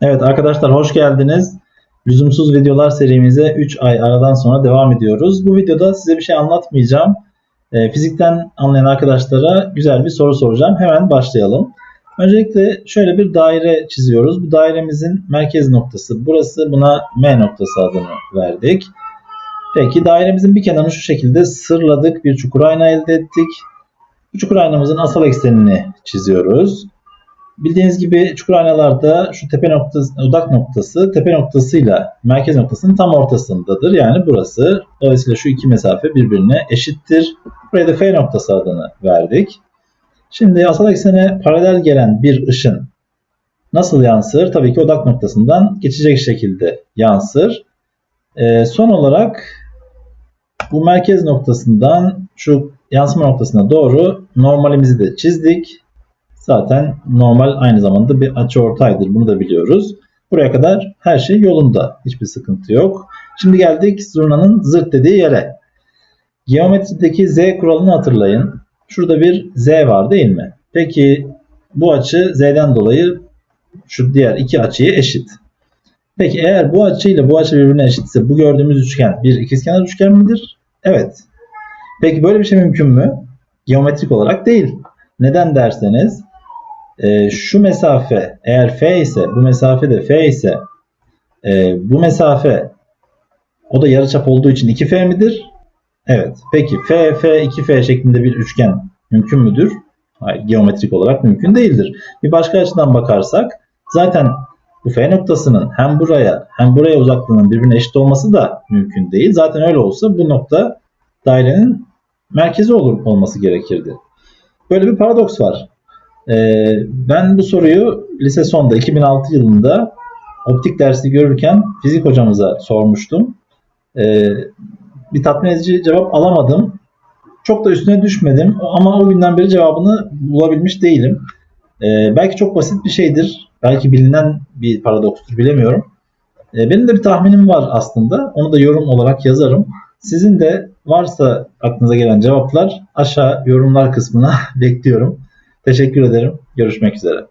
Evet arkadaşlar hoş geldiniz. Lüzumsuz videolar serimize 3 ay aradan sonra devam ediyoruz. Bu videoda size bir şey anlatmayacağım. Ee, fizikten anlayan arkadaşlara güzel bir soru soracağım. Hemen başlayalım. Öncelikle şöyle bir daire çiziyoruz. Bu dairemizin merkez noktası burası. Buna M noktası adını verdik. Peki dairemizin bir kenarını şu şekilde sırladık. Bir çukur ayna elde ettik. Bu çukur aynamızın asal eksenini çiziyoruz. Bildiğiniz gibi çukur aynalarda şu tepe noktası, odak noktası tepe noktasıyla merkez noktasının tam ortasındadır. Yani burası. Dolayısıyla şu iki mesafe birbirine eşittir. Buraya da F noktası adını verdik. Şimdi asal eksene paralel gelen bir ışın nasıl yansır? Tabii ki odak noktasından geçecek şekilde yansır. Ee, son olarak bu merkez noktasından şu yansıma noktasına doğru normalimizi de çizdik. Zaten normal aynı zamanda bir açıortaydır. Bunu da biliyoruz. Buraya kadar her şey yolunda. Hiçbir sıkıntı yok. Şimdi geldik zurnanın zırt dediği yere. Geometrideki z kuralını hatırlayın. Şurada bir z var değil mi? Peki bu açı z'den dolayı şu diğer iki açıya eşit. Peki eğer bu açı ile bu açı birbirine eşitse bu gördüğümüz üçgen bir ikizkenar üçgen midir? Evet. Peki böyle bir şey mümkün mü? Geometrik olarak değil. Neden derseniz e, şu mesafe eğer f ise bu mesafe de f ise e, bu mesafe o da yarıçap olduğu için 2f midir? Evet. Peki f, f, 2f şeklinde bir üçgen mümkün müdür? Hayır. Geometrik olarak mümkün değildir. Bir başka açıdan bakarsak zaten bu f noktasının hem buraya hem buraya uzaklığının birbirine eşit olması da mümkün değil. Zaten öyle olsa bu nokta dairenin merkezi olur olması gerekirdi. Böyle bir paradoks var. Ee, ben bu soruyu lise sonda 2006 yılında optik dersi görürken fizik hocamıza sormuştum. Ee, bir tatmin edici cevap alamadım. Çok da üstüne düşmedim ama o günden beri cevabını bulabilmiş değilim. Ee, belki çok basit bir şeydir. Belki bilinen bir paradokstur bilemiyorum. Benim de bir tahminim var aslında. Onu da yorum olarak yazarım. Sizin de varsa aklınıza gelen cevaplar aşağı yorumlar kısmına bekliyorum. Teşekkür ederim. Görüşmek üzere.